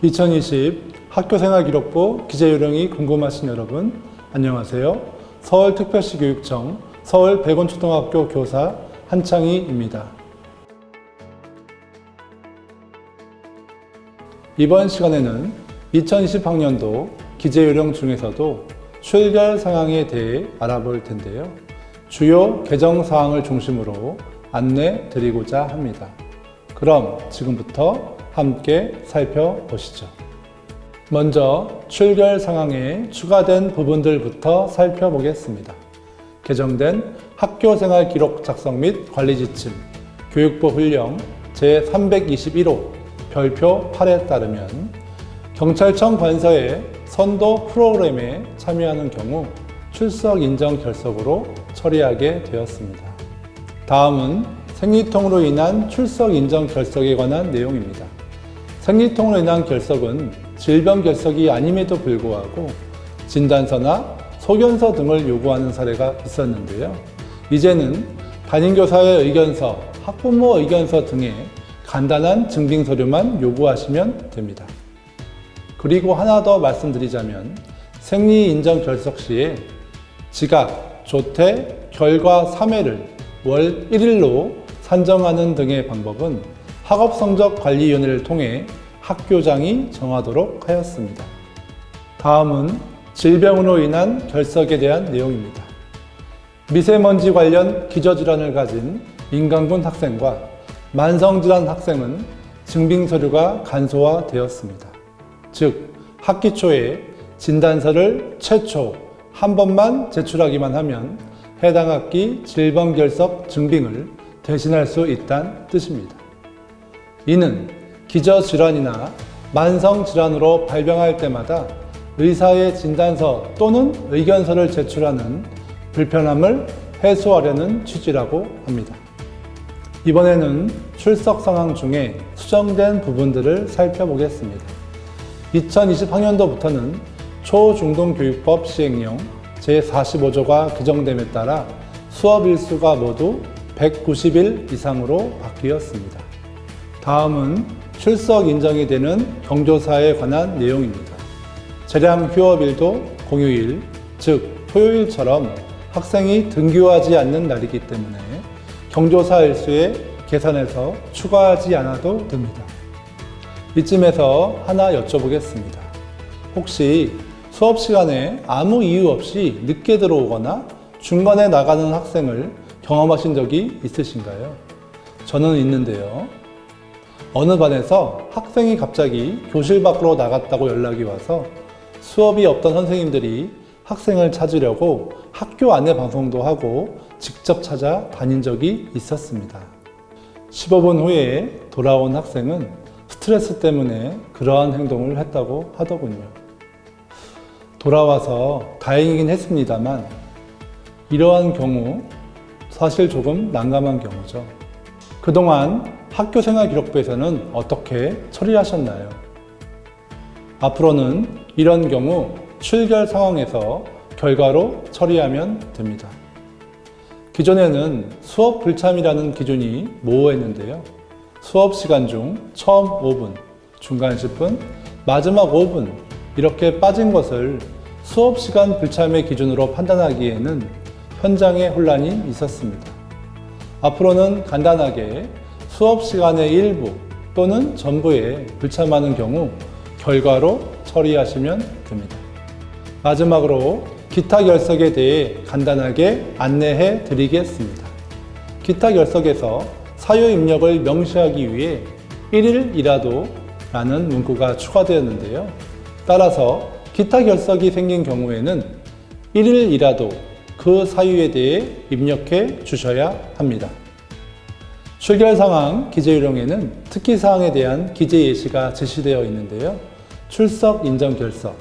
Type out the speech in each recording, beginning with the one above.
2020 학교생활기록부 기재요령이 궁금하신 여러분, 안녕하세요. 서울특별시 교육청 서울 백원초등학교 교사 한창희입니다. 이번 시간에는 2020학년도 기재요령 중에서도 출결 상황에 대해 알아볼 텐데요. 주요 개정 사항을 중심으로 안내 드리고자 합니다. 그럼 지금부터 함께 살펴보시죠. 먼저 출결 상황에 추가된 부분들부터 살펴보겠습니다. 개정된 학교생활 기록 작성 및 관리 지침 교육부 훈령 제321호 별표 8에 따르면 경찰청 관서의 선도 프로그램에 참여하는 경우 출석 인정 결석으로 처리하게 되었습니다. 다음은 생리통으로 인한 출석 인정 결석에 관한 내용입니다. 생리통으로 인한 결석은 질병 결석이 아님에도 불구하고 진단서나 소견서 등을 요구하는 사례가 있었는데요. 이제는 담임교사의 의견서, 학부모 의견서 등의 간단한 증빙 서류만 요구하시면 됩니다. 그리고 하나 더 말씀드리자면 생리 인정 결석 시에 지각, 조퇴, 결과 3회를 월 1일로 산정하는 등의 방법은 학업성적관리위원회를 통해 학교장이 정하도록 하였습니다. 다음은 질병으로 인한 결석에 대한 내용입니다. 미세먼지 관련 기저질환을 가진 민간군 학생과 만성질환 학생은 증빙 서류가 간소화되었습니다. 즉, 학기 초에 진단서를 최초 한 번만 제출하기만 하면 해당 학기 질병 결석 증빙을 대신할 수 있다는 뜻입니다. 이는 기저질환이나 만성질환으로 발병할 때마다 의사의 진단서 또는 의견서를 제출하는 불편함을 해소하려는 취지라고 합니다. 이번에는 출석 상황 중에 수정된 부분들을 살펴보겠습니다. 2020학년도부터는 초중등교육법 시행령 제45조가 규정됨에 따라 수업 일수가 모두 190일 이상으로 바뀌었습니다. 다음은 출석 인정이 되는 경조사에 관한 내용입니다. 재량 휴업일도 공휴일, 즉 토요일처럼 학생이 등교하지 않는 날이기 때문에 경조사 일수에 계산해서 추가하지 않아도 됩니다. 이쯤에서 하나 여쭤보겠습니다. 혹시 수업 시간에 아무 이유 없이 늦게 들어오거나 중간에 나가는 학생을 경험하신 적이 있으신가요? 저는 있는데요. 어느 반에서 학생이 갑자기 교실 밖으로 나갔다고 연락이 와서 수업이 없던 선생님들이 학생을 찾으려고 학교 안내 방송도 하고 직접 찾아 다닌 적이 있었습니다. 15분 후에 돌아온 학생은 스트레스 때문에 그러한 행동을 했다고 하더군요. 돌아와서 다행이긴 했습니다만 이러한 경우 사실 조금 난감한 경우죠. 그동안 학교생활 기록부에서는 어떻게 처리하셨나요? 앞으로는 이런 경우 출결 상황에서 결과로 처리하면 됩니다. 기존에는 수업 불참이라는 기준이 모호했는데요. 수업 시간 중 처음 5분, 중간 10분, 마지막 5분 이렇게 빠진 것을 수업 시간 불참의 기준으로 판단하기에는 현장에 혼란이 있었습니다. 앞으로는 간단하게 수업 시간의 일부 또는 전부에 불참하는 경우 결과로 처리하시면 됩니다. 마지막으로 기타 결석에 대해 간단하게 안내해 드리겠습니다. 기타 결석에서 사유 입력을 명시하기 위해 1일이라도 라는 문구가 추가되었는데요. 따라서 기타 결석이 생긴 경우에는 1일이라도 그 사유에 대해 입력해 주셔야 합니다. 출결 상황 기재 요령에는 특기 사항에 대한 기재 예시가 제시되어 있는데요. 출석 인정 결석,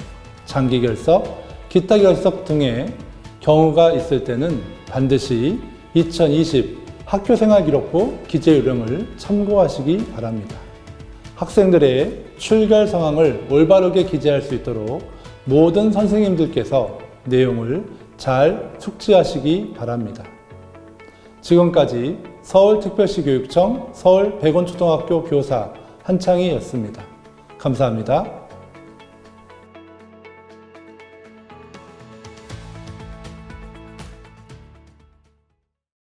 장기 결석, 기타 결석 등의 경우가 있을 때는 반드시 2020 학교생활기록부 기재 요령을 참고하시기 바랍니다. 학생들의 출결 상황을 올바르게 기재할 수 있도록 모든 선생님들께서 내용을 잘 숙지하시기 바랍니다. 지금까지 서울특별시 교육청 서울 백원초등학교 교사 한창희였습니다. 감사합니다.